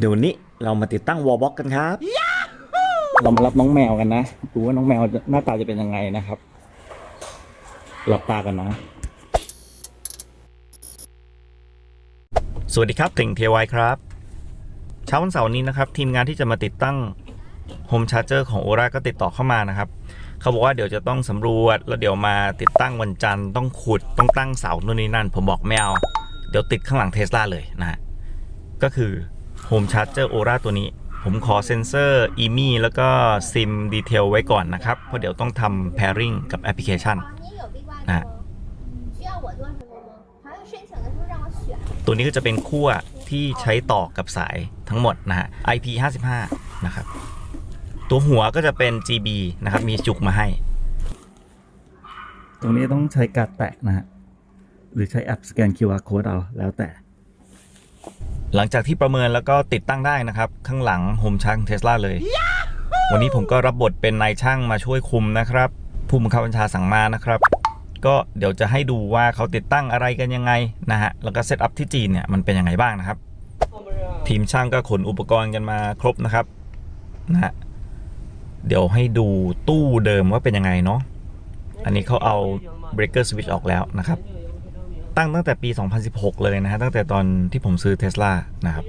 เดี๋ยววันนี้เรามาติดตั้งวอลบ็อกกันครับ เรามารับน้องแมวกันนะดูว่าน้องแมวหน้าตาจะเป็นยังไงนะครับ หลับตากันนะ สวัสดีครับติ่งเทวายครับ เช้าวันเสาร์นี้นะครับ ทีมงานที่จะมาติดตั้งโฮมชาร์เจอร์ของโอราก็ติดต่อเข้ามานะครับ เขาบอกว่าเดี๋ยวจะต้องสำรวจ แล้วเดี๋ยวมาติดตั้งวันจันทร์ต้องขุดต้องตั้งเสาโน่นนี่นั่น ผมบอกไม่เอา เดี๋ยวติดข้างหลังเทสลาเลยนะฮะก็คือ โฮมชาร์จเจอร์โอราตัวนี้ ผมขอเซ็นเซอร์อีมี่แล้วก็ซิมดีเทลไว้ก่อนนะครับ เพราะเดี๋ยวต้องทำ pairing กับแอปพลิเคชันนะตัวนี้ก็จะเป็นคั่วที่ใช้ต่อกับสายทั้งหมดนะฮะ IP55 นะครับ ตัวหัวก็จะเป็น GB นะครับ มีจุกมาให้ ตรงนี้ต้องใช้การแตะนะฮะ หรือใช้แอปสแกน QR code เอาแล้วแต่ หลังจากที่ประเมินแล้วก็ติดตั้งได้นะครับ ข้างหลังโฮมช่างเทสลาเลย วันนี้ผมก็รับบทเป็นนายช่างมาช่วยคุมนะครับผู้บังคับบัญชาสั่งมานะครับ ก็เดี๋ยวจะให้ดูว่าเขาติดตั้งอะไรกันยังไงนะฮะแล้วก็เซตอัพที่จีนเนี่ยมันเป็นยังไงบ้างนะครับ ทีมช่างก็ขนอุปกรณ์กันมาครบนะครับนะฮะเดี๋ยวให้ดูตู้เดิมว่าเป็นยังไงเนาะอันนี้เขาเอา breaker switch ออกแล้วนะครับ ตั้งตั้งแต่ปี 2016 เลยนะฮะ ตั้งแต่ตอนที่ผมซื้อเท s l a นะครับ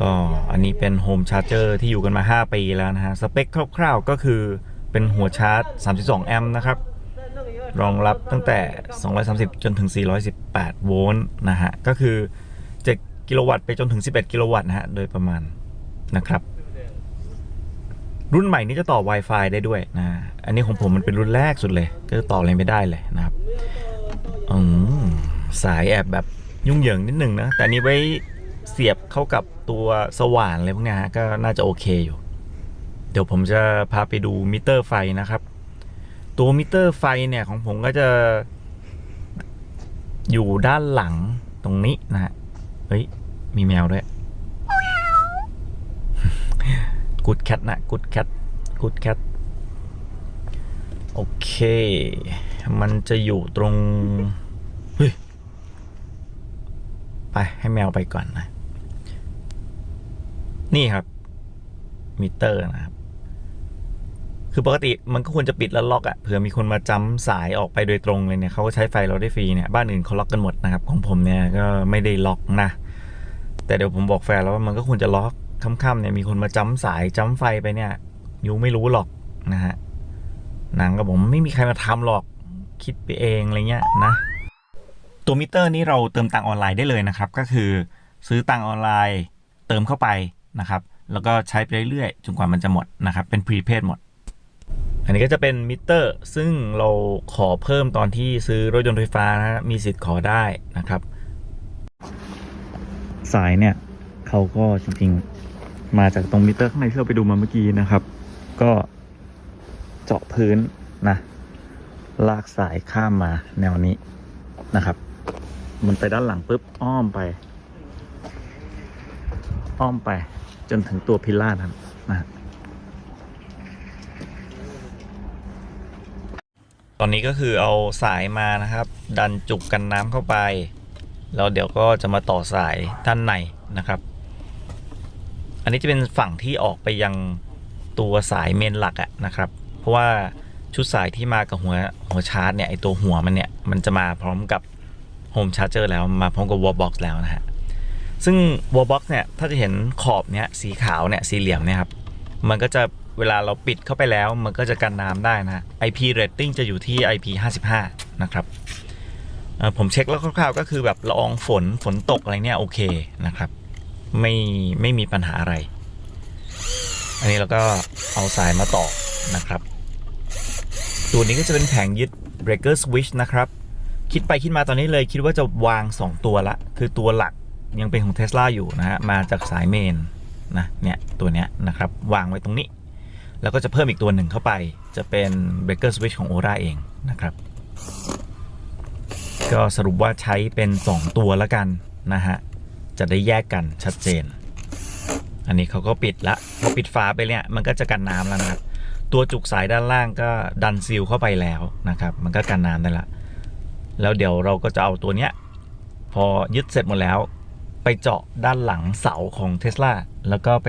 ก็อันนี้เป็นโฮมชาร์เจอร์ที่อยู่กันมา 5 ปีแล้วนะฮะ สเปคคร่าวๆก็คือเป็นหัวชาร์จ 32 แอมป์นะครับ รองรับตั้งแต่ 230 จนถึง 418 โวลต์นะฮะ ก็คือ 7 กิโลวัตต์ไปจนถึง 11 กิโลวัตต์นะฮะ โดยประมาณนะครับรุ่นใหม่นี้จะต่อ Wi-Fi ได้ด้วยนะ อันนี้ของผมมันเป็นรุ่นแรกสุดเลย ก็ต่ออะไรไม่ได้เลยนะครับ อืม สายแอบแบบยุ่งเหยิงนิดหนึ่งนะ แต่นี้ไว้เสียบเข้ากับตัวสว่านอะไรพวกนี้ฮะก็น่าจะโอเคอยู่ เดี๋ยวผมจะพาไปดูมิเตอร์ไฟนะครับ ตัวมิเตอร์ไฟเนี่ยของผมก็จะ อยู่ด้านหลังตรงนี้นะฮะเฮ้ย มีแมวด้วยกูดแคทนะกูดแคทกูดแคทโอเค มันจะอยู่ตรง ไปให้แมวไปก่อนนะ นี่ครับ มิเตอร์นะครับ คือปกติมันก็ควรจะปิดแล้วล็อกอะ่ะเผื่อมีคนมาจำสายออกไปโดยตรงเลยเนี่ยเขาก็ใช้ไฟเราได้ฟรีเนี่ย บ้านอื่นเขาล็อกกันหมดนะครับ ของผมเนี่ยก็ไม่ได้ล็อกนะ แต่เดี๋ยวผมบอกแฟนแล้วว่ามันก็ควรจะล็อกค่ำๆเนี่ยมีคนมาจำสายจำไฟไปเนี่ยยูไม่รู้หรอกนะฮะนางก็บอกไม่มีใครมาทำหรอกคิดไปเองอะไรเงี้ยนะ ตัวมิเตอร์นี้เราเติมตังออนไลน์ได้เลยนะครับ ก็คือซื้อตังออนไลน์เติมเข้าไปนะครับ แล้วก็ใช้ไปเรื่อยๆจนกว่ามันจะหมดนะครับ เป็นพรีเพดหมด อันนี้ก็จะเป็นมิเตอร์ ซึ่งเราขอเพิ่มตอนที่ซื้อรถยนต์ไฟฟ้านะมีสิทธิ์ขอได้นะครับ สายเนี่ยเขาก็จริงๆ มาจากตรงมิเตอร์ข้างในที่เราไปดูมาเมื่อกี้นะครับ ก็เจาะพื้นนะลากสายข้ามมาแนวนี้นะครับ มันไปด้านหลังปุ๊บอ้อมไป อ้อมไปจนถึงตัวพิล่านั้นนะตอนนี้ก็คือเอาสายมานะครับ ดันจุกกันน้ำเข้าไป แล้วเดี๋ยวก็จะมาต่อสายด้านในนะครับ อันนี้จะเป็นฝั่งที่ออกไปยังตัวสายเมนหลักอะนะครับ เพราะว่าชุดสายที่มากับหัวหัวชาร์จเนี่ยไอตัวหัวมันเนี่ยมันจะมาพร้อมกับ โฮมชาร์เจอร์แล้วมาพร้อมกับวอลบ็อกซ์แล้วนะฮะ ซึ่งวอลบ็อกซ์เนี่ย ถ้าจะเห็นขอบเนี่ยสีขาวเนี่ยสีเหลี่ยมเนี่ยครับ มันก็จะเวลาเราปิดเข้าไปแล้ว มันก็จะกันน้ำได้นะ IP rating จะอยู่ที่ IP 55 นะครับ ผมเช็คแล้วคร่าวๆก็คือแบบละอองฝนฝนตกอะไรเนี่ยโอเคนะครับ ไม่ไม่มีปัญหาอะไร อันนี้เราก็เอาสายมาต่อนะครับ ตัวนี้ก็จะเป็นแผงยึด breaker switch นะครับ คิดไปคิดมาตอนนี้เลยคิดว่าจะวาง 2 ตัวละ คือตัวหลักยังเป็นของ Tesla อยู่นะฮะมาจากสายเมนนะเนี่ยตัวเนี้ยนะครับวางไว้ตรงนี้ แล้วก็จะเพิ่มอีกตัวหนึ่งเข้าไป จะเป็น breaker switch ของ Ora เองนะครับ ก็สรุปว่าใช้เป็น 2 ตัวแล้วกันนะฮะจะได้แยกกันชัดเจน อันนี้เขาก็ปิดละพอปิดฝาไปเนี่ยมันก็จะกันน้ำแล้วนะครับตัวจุกสายด้านล่างก็ดันซีลเข้าไปแล้วนะครับ มันก็กันน้ำได้ละ แล้วเดี๋ยวเราก็จะเอาตัวเนี้ยพอยึดเสร็จหมดแล้ว ไปเจาะด้านหลังเสาของเท sla แล้วก็ไป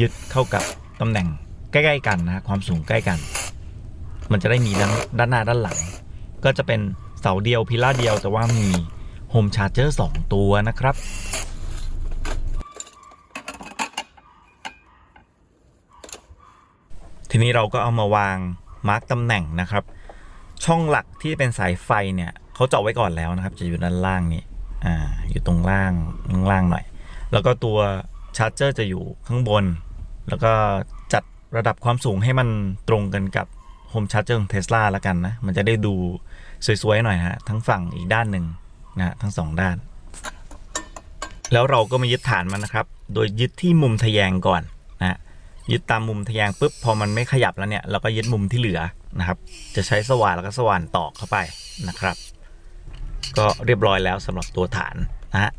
ยึดเข้ากับตำแหน่งใกล้ๆกันนะความสูงใกล้กัน มันจะได้มีด้านด้านหน้าด้านหลัง ก็จะเป็นเสาเดียวพิล่าเดียวแต่ว่ามีโฮมชาร์เจอร์2ตัวนะครับทีนี้เราก็เอามาวางมาร์กตำแหน่งนะครับ ช่องหลักที่เป็นสายไฟเนี่ย เขาเจาะไว้ก่อนแล้วนะครับ จะอยู่ด้านล่างนี่อ่าอยู่ตรงล่างข้างล่างหน่อย แล้วก็ตัวชาร์จเจอร์จะอยู่ข้างบน แล้วก็จัดระดับความสูงให้มันตรงกันกับโฮมชาร์จเจอร์ของเทสลาล้วกันนะ มันจะได้ดูสวยๆหน่อยฮะทั้งฝั่งอีกด้านหนึ่งนะฮะทั้งสองด้าน แล้วเราก็มายึดฐานมันนะครับ โดยยึดที่มุมทะแยงก่อนนะฮะยึดตามมุมทะแยงปุ๊บพอมันไม่ขยับแล้วเนี่ยเราก็ยึดมุมที่เหลือนะครับ จะใช้สว่านแล้วก็สว่านตอกเข้าไปนะครับ ก็เรียบร้อยแล้วสำหรับตัวฐานนะฮะ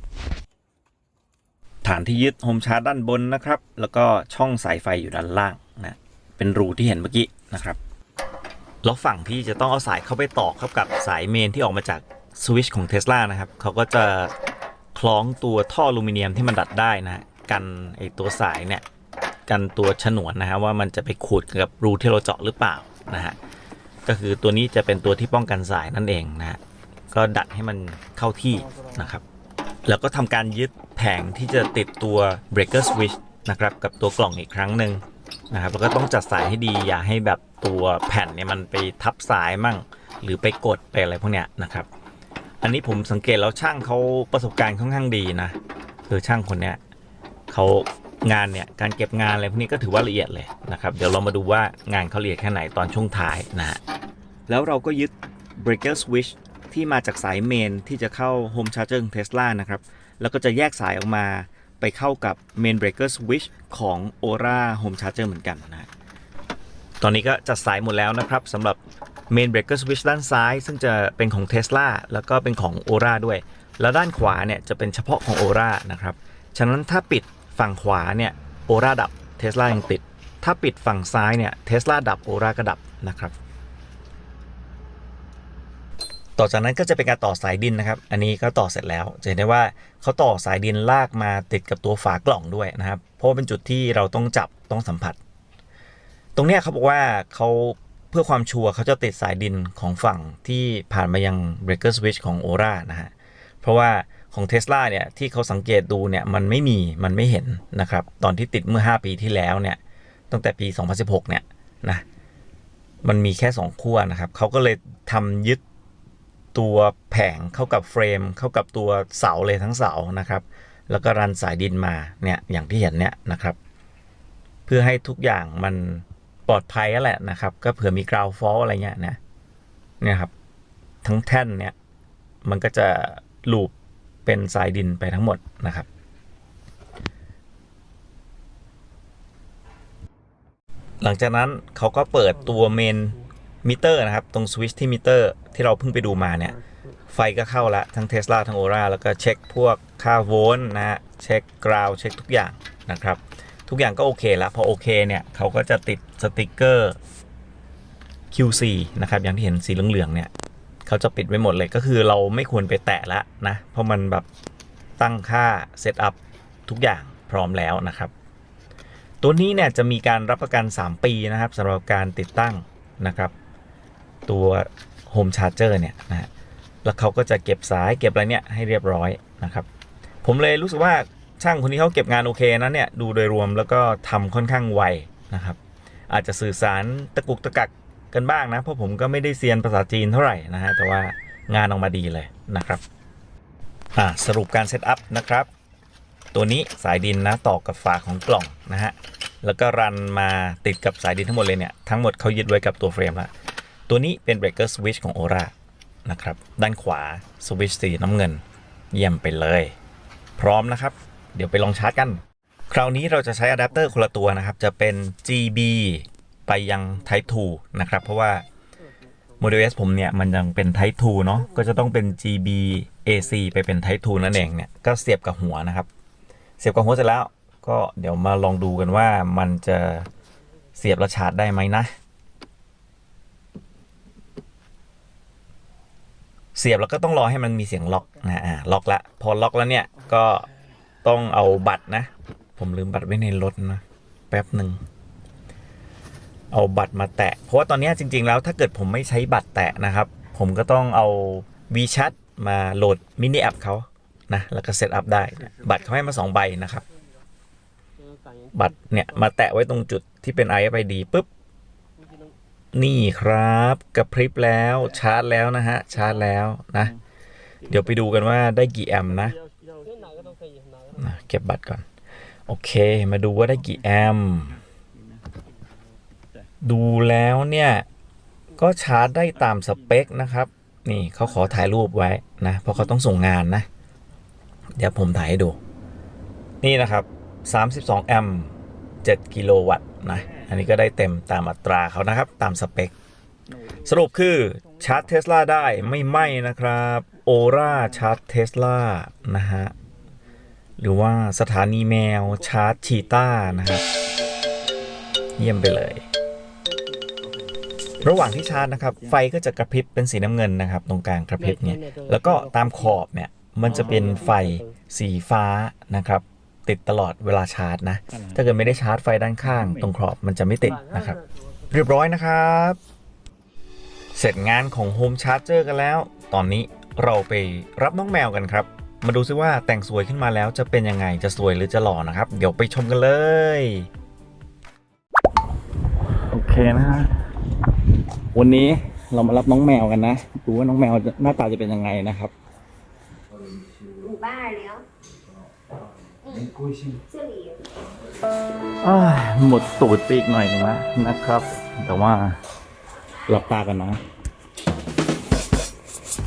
ฐานที่ยึดโฮมชาร์จด้านบนนะครับ แล้วก็ช่องสายไฟอยู่ด้านล่างนะเป็นรูที่เห็นเมื่อกี้นะครับแล้วฝั่งที่จะต้องเอาสายเข้าไปต่อเข้ากับสายเมนที่ออกมาจากสวิตช์ของเท sla นะครับเขาก็จะคล้องตัวท่ออลูมิเนียมที่มันดัดได้นะกันไอตัวสายเนี่ยกันตัวฉนวนนะฮะว่ามันจะไปขูดกับรูที่เราเจาะหรือเปล่านะฮะก็คือตัวนี้จะเป็นตัวที่ป้องกันสายนั่นเองนะฮะ ก็ดัดให้มันเข้าที่นะครับ แล้วก็ทำการยึดแผงที่จะติดตัว breaker switch นะครับ กับตัวกล่องอีกครั้งหนึ่งนะครับ แล้วก็ต้องจัดสายให้ดีอย่าให้แบบตัวแผ่นเนี่ยมันไปทับสายมั่ง หรือไปกดไปอะไรพวกเนี้ยนะครับ อันนี้ผมสังเกตแล้วช่างเขาประสบการณ์ค่อนข้างดีนะคือช่างคนเนี้ยเขางานเนี่ยการเก็บงานอะไรพวกนี้ก็ถือว่าละเอียดเลยนะครับ เดี๋ยวเรามาดูว่างานเขาละเอียดแค่ไหนตอนช่วงท้ายนะฮะแล้วเราก็ยึด breaker switch ที่มาจากสายเมนที่จะเข้า home charger ของ Tesla นะครับ แล้วก็จะแยกสายออกมาไปเข้ากับ main breaker switch ของ Aura home charger เหมือนกันนะตอนนี้ก็จัดสายหมดแล้วนะครับสำหรับ main breaker switch ด้านซ้าย ซึ่งจะเป็นของ Tesla แล้วก็เป็นของ Aura ด้วย แล้วด้านขวาเนี่ยจะเป็นเฉพาะของ Aura นะครับ ฉะนั้นถ้าปิดฝั่งขวาเนี่ย Aura ดับ Tesla ยังติด ถ้าปิดฝั่งซ้ายเนี่ย Tesla ดับ Aura ก็ดับนะครับ ต่อจากนั้นก็จะเป็นการต่อสายดินนะครับ อันนี้ก็ต่อเสร็จแล้ว จะเห็นได้ว่าเขาต่อสายดินลากมาติดกับตัวฝากล่องด้วยนะครับ เพราะเป็นจุดที่เราต้องจับต้องสัมผัส ตรงนี้เขาบอกว่าเขาเพื่อความชัวร์เขาจะติดสายดินของฝั่งที่ผ่านมายัง breaker switch ของ Aura นะฮะ เพราะว่าของ Tesla เนี่ยที่เขาสังเกตดูเนี่ยมันไม่มีมันไม่เห็นนะครับ ตอนที่ติดเมื่อ 5 ปีที่แล้วเนี่ยตั้งแต่ปี 2016 เนี่ยนะมันมีแค่ 2 ขั้วนะครับเขาก็เลยทำยึด ตัวแผงเข้ากับเฟรม เข้ากับตัวเสาเลยทั้งเสานะครับ แล้วก็รันสายดินมาเนี่ยอย่างที่เห็นเนี่ยนะครับ เพื่อให้ทุกอย่างมันปลอดภัยกันแหละนะครับ ก็เผื่อมีกราวฟอลอะไรเงี้ยนะเนี่ยครับทั้งแท่นเนี่ยมันก็จะลูปเป็นสายดินไปทั้งหมดนะครับหลังจากนั้นเขาก็เปิดตัวเมน มิเตอร์นะครับ ตรงสวิตช์ที่มิเตอร์ที่เราเพิ่งไปดูมาเนี่ย ไฟก็เข้าละทั้ง Tesla ทั้ง Aura แล้วก็เช็คพวกค่าโวลต์นะฮะเช็คกราวเช็คทุกอย่างนะครับ ทุกอย่างก็โอเคแล้วพอโอเคเนี่ยเขาก็จะติดสติกเกอร์ QC นะครับ อย่างที่เห็นสีเหลืองๆเนี่ยเขาจะปิดไว้หมดเลยก็คือเราไม่ควรไปแตะละนะ เพราะมันแบบตั้งค่าเซตอัพทุกอย่างพร้อมแล้วนะครับ ตัวนี้เนี่ยจะมีการรับประกัน 3 ปีนะครับสำหรับการติดตั้งนะครับ ตัว Home Charger เนี่ยนะฮะแล้วเขาก็จะเก็บสายเก็บอะไรเนี่ยให้เรียบร้อยนะครับ ผมเลยรู้สึกว่าช่างคนนี้เขาเก็บงานโอเคนะเนี่ยดูโดยรวมแล้วก็ทำค่อนข้างไวนะครับ อาจจะสื่อสารตะกุกตะกักกันบ้างนะ เพราะผมก็ไม่ได้เซียนภาษาจีนเท่าไหร่นะฮะแต่ว่างานออกมาดีเลยนะครับอ่าสรุปการเซตอัพนะครับ ตัวนี้สายดินนะต่อกับฝาของกล่องนะฮะแล้วก็รันมาติดกับสายดินทั้งหมดเลยเนี่ยทั้งหมดเขายึดไว้กับตัวเฟรมแล้ว ตัวนี้เป็น breaker switch ของ Aura นะครับ ด้านขวาสวิตช์สีน้ำเงิน เยี่ยมไปเลย พร้อมนะครับ เดี๋ยวไปลองชาร์จกัน คราวนี้เราจะใช้อะแดปเตอร์คนละตัวนะครับ จะเป็น GB ไปยัง Type 2 นะครับ เพราะว่า Model S ผมเนี่ย มันยังเป็น Type 2 เนาะก็จะต้องเป็น GB AC ไปเป็น Type 2 นั่นเองเนี่ย ก็เสียบกับหัวนะครับ เสียบกับหัวเสร็จแล้ว ก็เดี๋ยวมาลองดูกันว่ามันจะเสียบและชาร์จได้ไหมนะ เสียบแล้วก็ต้องรอให้มันมีเสียงล็อกนะอ่าล็อกละพอล็อกแล้วเนี่ยก็ต้องเอาบัตรนะ ผมลืมบัตรไว้ในรถนะแป๊บหนึ่งเอาบัตรมาแตะ เพราะว่าตอนนี้จริง ๆ แล้วถ้าเกิดผมไม่ใช้บัตรแตะนะครับ ผมก็ต้องเอา WeChat มาโหลดมินิแอปเขานะแล้วก็เซตอัพได้ บัตรเขาให้มา 2 ใบนะครับ บัตรเนี่ยมาแตะไว้ตรงจุดที่เป็น RFID ปุ๊บ นี่ครับกระพริบแล้วชาร์จแล้วนะฮะชาร์จแล้วนะ เดี๋ยวไปดูกันว่าได้กี่แอมป์นะเก็บบัตรก่อน โอเค มาดูว่าได้กี่แอมป์ดูแล้วเนี่ย ก็ชาร์จได้ตามสเปคนะครับ นี่เขาขอถ่ายรูปไว้นะ เพราะเขาต้องส่งงานนะ เดี๋ยวผมถ่ายให้ดู นี่นะครับ 32 แอมป์7กิโลวัตต์นะ อันนี้ก็ได้เต็มตามอัตราเขานะครับ ตามสเปค สรุปคือชาร์จเทสลาได้ไม่ไหม้นะครับโอราชาร์จเทสลานะฮะ หรือว่าสถานีแมวชาร์จชีต้านะฮะเยี่ยมไปเลย ระหว่างที่ชาร์จนะครับ ไฟก็จะกระพริบเป็นสีน้ำเงินนะครับ ตรงกลางกระพริบเนี่ยแล้วก็ตามขอบเนี่ย มันจะเป็นไฟสีฟ้านะครับ ติดตลอดเวลาชาร์จนะ ถ้าเกิดไม่ได้ชาร์จไฟด้านข้าง ตรงขอบมันจะไม่ติดนะครับ เรียบร้อยนะครับ เสร็จงานของ Home Charger กันแล้ว ตอนนี้เราไปรับน้องแมวกันครับ มาดูซิว่าแต่งสวยขึ้นมาแล้วจะเป็นยังไงจะสวยหรือจะหล่อนะครับ เดี๋ยวไปชมกันเลย โอเคนะฮะวันนี้เรามารับน้องแมวกันนะดูว่าน้องแมวหน้าตาจะเป็นยังไงนะครับ บ้าแล้ว อ้ายหมดตูดไปอีกหน่อยหนึงแล้วนะครับ แต่ว่าหลับตากันนะ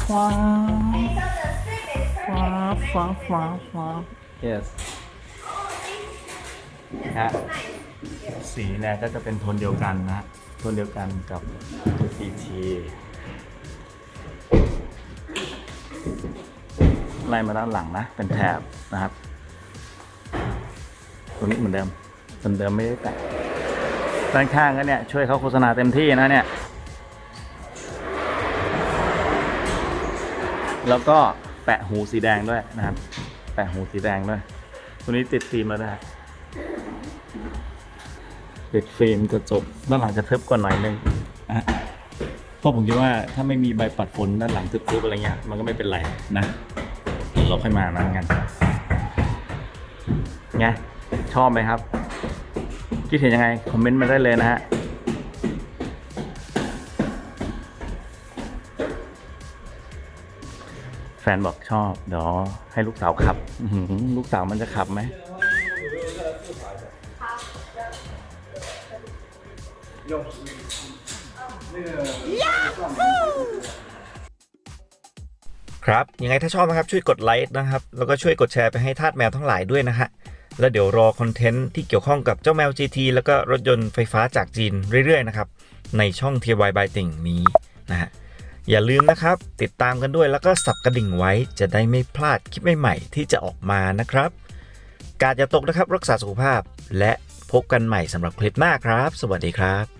ฟ้าฟ้าฟ้าฟ้าฟ้า yes ฮะสีเนี่ยก็จะเป็นโทนเดียวกันนะโทนเดียวกันกับ CT ไล่มาด้านหลังนะ เป็นแถบนะครับ ตัวนี้เหมือนเดิมเหมือนเดิมไม่ได้แตะด้านข้างก็เนี่ยช่วยเขาโฆษณาเต็มที่นะเนี่ย แล้วก็แปะหูสีแดงด้วยนะครับ แปะหูสีแดงด้วย ตัวนี้ติดฟิล์มแล้วนะฮะติดฟิล์มกระจกด้านหลังจะทึบกว่าหน่อยนึงอะเพราะผมคิดว่าถ้าไม่มีใบปัดฝนด้านหลังทึบๆอะไรเงี้ยมันก็ไม่เป็นไรนะเราค่อยมานั้นกันไง อบไหมครับ คิดเห็นยังไง คอมเมนต์มาได้เลยนะฮะแฟนบอกชอบเดี๋ยวให้ลูกสาวขับลูกสาวมันจะขับไหมครับ ยังไงถ้าชอบนะครับ ช่วยกดไลค์นะครับ แล้วก็ช่วยกดแชร์ไปให้ทาสแมวทั้งหลายด้วยนะฮะ แล้วเดี๋ยวรอคอนเทนต์ที่เกี่ยวข้องกับเจ้าแมว GT แล้วก็รถยนต์ไฟฟ้าจากจีนเรื่อยๆนะครับในช่อง TY by ติ่งนี้นะฮะอย่าลืมนะครับ ติดตามกันด้วยแล้วก็สับกระดิ่งไว้จะได้ไม่พลาดคลิปใหม่ๆที่จะออกมานะครับ การอย่าตกนะครับรักษาสุขภาพ และพบกันใหม่สำหรับคลิปหน้าครับ สวัสดีครับ